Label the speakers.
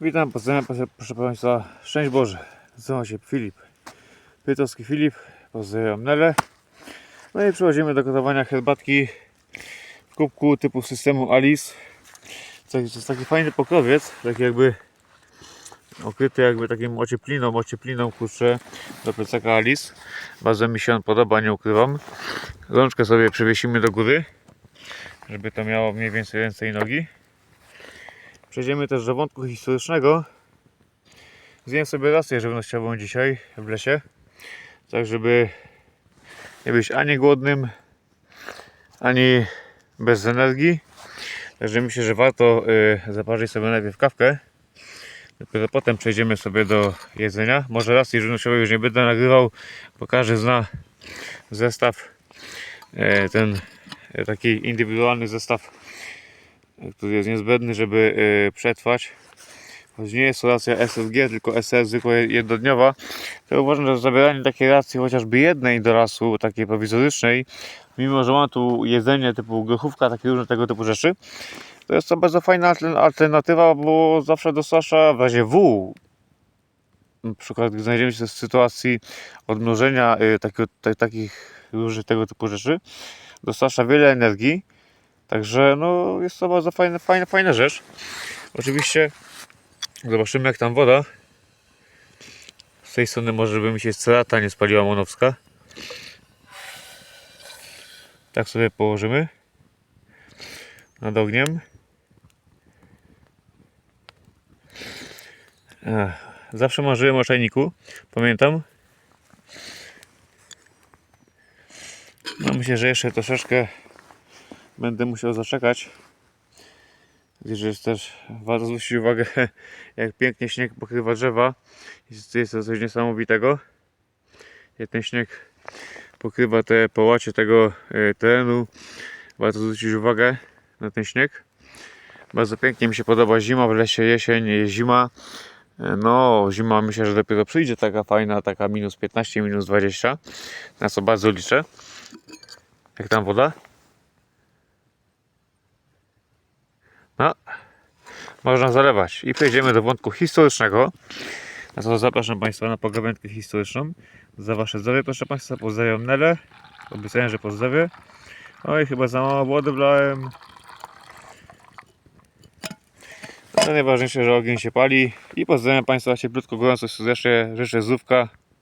Speaker 1: Witam, pozdrawiam proszę- Państwa, szczęść Boże. Nazywam się Filip, Pytowski Filip, pozdrawiam Nele. No i przechodzimy do gotowania herbatki w kubku typu systemu Alice. To jest taki fajny pokrowiec, taki jakby okryty jakby takim ociepliną, ociepliną kurczę do plecaka Alice. Bardzo mi się on podoba, nie ukrywam. Rączkę sobie przewiesimy do góry, żeby to miało mniej więcej ręce i nogi. Przejdziemy też do wątku historycznego. Zjem sobie rację żywnościową dzisiaj w lesie, tak żeby nie być ani głodnym, ani bez energii. Także myślę, że warto y, zaparzyć sobie najpierw kawkę. Dopiero potem przejdziemy sobie do jedzenia. Może racji żywnościowej już nie będę nagrywał, bo każdy zna zestaw, e, ten e, taki indywidualny zestaw który jest niezbędny, żeby y, przetrwać. Choć nie jest to racja SSG, tylko SS zwykła jednodniowa, to uważam, że zabieranie takiej racji chociażby jednej do lasu, takiej prowizorycznej, mimo że ma tu jedzenie typu grochówka, takie różne tego typu rzeczy, to jest to bardzo fajna altern- alternatywa, bo zawsze dostarcza w razie W, na przykład gdy znajdziemy się w sytuacji odmnożenia y, takiego, ta, takich różnych tego typu rzeczy, dostarcza wiele energii, Także no jest to bardzo fajna, fajna, fajna rzecz. Oczywiście zobaczymy jak tam woda. Z tej strony może by mi się strata nie spaliła monowska. Tak sobie położymy nad ogniem. Zawsze marzyłem o czajniku, pamiętam. No myślę, że jeszcze troszeczkę będę musiał zaczekać. Widzę, że jest też warto zwrócić uwagę, jak pięknie śnieg pokrywa drzewa. Jest, jest to coś niesamowitego. Jak ten śnieg pokrywa te połacie tego e, terenu. Warto zwrócić uwagę na ten śnieg. Bardzo pięknie mi się podoba zima w lesie, jesień, zima. E, No, zima myślę, że dopiero przyjdzie taka fajna, taka minus 15, minus 20, na co bardzo liczę. Jak tam woda? Można zalewać. I przejdziemy do wątku historycznego. Na co zapraszam Państwa na pogawędkę historyczną. Za Wasze zdrowie, proszę Państwa. Pozdrawiam Nele. Obiecałem, że pozdrowię. Oj, chyba za mało wody wlałem. No najważniejsze, że ogień się pali. I pozdrawiam Państwa cieplutko, gorąco serdecznie. Życzę zdrówka.